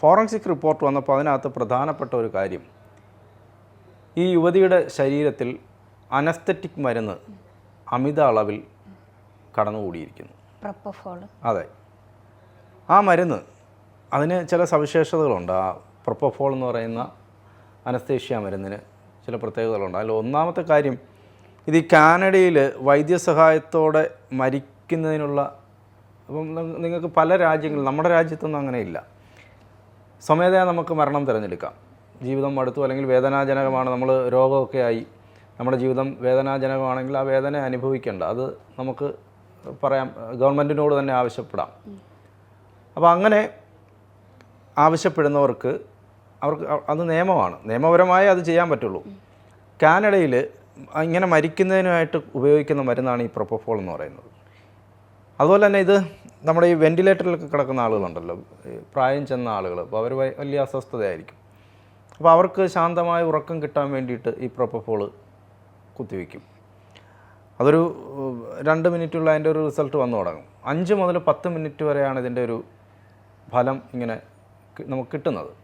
Forensic report വന്നപ്പോൾ അതിനകത്ത് പ്രധാനപ്പെട്ട ഒരു കാര്യം. ഈ യുവതിയുടെ ശരീരത്തിൽ അനസ്തറ്റിക് മരുന്ന് അമിത അളവിൽ കടന്നുകൂടിയിരിക്കുന്നു. അതെ. ആ മരുന്ന് അതിന് ചില സവിശേഷതകളുണ്ട്. ആ പ്രൊപ്പഫോൾ എന്ന് പറയുന്ന അനസ്തേഷ്യ മരുന്നിന് ചില പ്രത്യേകതകളുണ്ട്. അതിൽ ഒന്നാമത്തെ കാര്യം ഇത് ഈ കാനഡയിൽ വൈദ്യസഹായത്തോടെ മരിക്കുന്നതിനുള്ള അപ്പം നിങ്ങൾക്ക് പല രാജ്യങ്ങളിൽ നമ്മുടെ രാജ്യത്തൊന്നും അങ്ങനെയില്ല. സ്വമേധയാ നമുക്ക് മരണം തിരഞ്ഞെടുക്കാം. ജീവിതം മടുത്തു അല്ലെങ്കിൽ വേദനാജനകമാണ് നമ്മൾ രോഗമൊക്കെ ആയി. നമ്മുടെ ജീവിതം വേദനാജനകമാണെങ്കിൽ ആ വേദന അനുഭവിക്കേണ്ട. അത് നമുക്ക് പറയാം ഗവൺമെന്റിനോട് തന്നെ ആവശ്യപ്പെടാം. അപ്പോൾ അങ്ങനെ ആവശ്യപ്പെടുന്നവർക്ക് അവർക്ക് അത് നിയമമാണ്. നിയമപരമായി അത് ചെയ്യാൻ പറ്റുള്ളൂ. കാനഡയിൽ ഇങ്ങനെ മരിക്കുന്നതിനായിട്ട് ഉപയോഗിക്കുന്ന മരുന്നാണ് ഈ പ്രൊപ്പോഫോൾ എന്ന് പറയുന്നത്. അതുപോലെ തന്നെ ഇത് നമ്മുടെ ഈ വെന്റിലേറ്ററിലൊക്കെ കിടക്കുന്ന ആളുകളുണ്ടല്ലോ. പ്രായം ചെന്ന ആളുകൾ. അപ്പോൾ അവർ വലിയ അസ്വസ്ഥതയായിരിക്കും. അപ്പോൾ അവർക്ക് ശാന്തമായ ഉറക്കം കിട്ടാൻ വേണ്ടിയിട്ട് ഈ പ്രൊപ്പോൾ കുത്തിവെക്കും. അതൊരു രണ്ട് മിനിറ്റുള്ള അതിന്റെ ഒരു റിസൾട്ട് വന്നു തുടങ്ങും. അഞ്ച് മുതൽ പത്ത് മിനിറ്റ് വരെയാണ് ഇതിന്റെ ഒരു ഫലം ഇങ്ങനെ നമുക്ക് കിട്ടുന്നത്.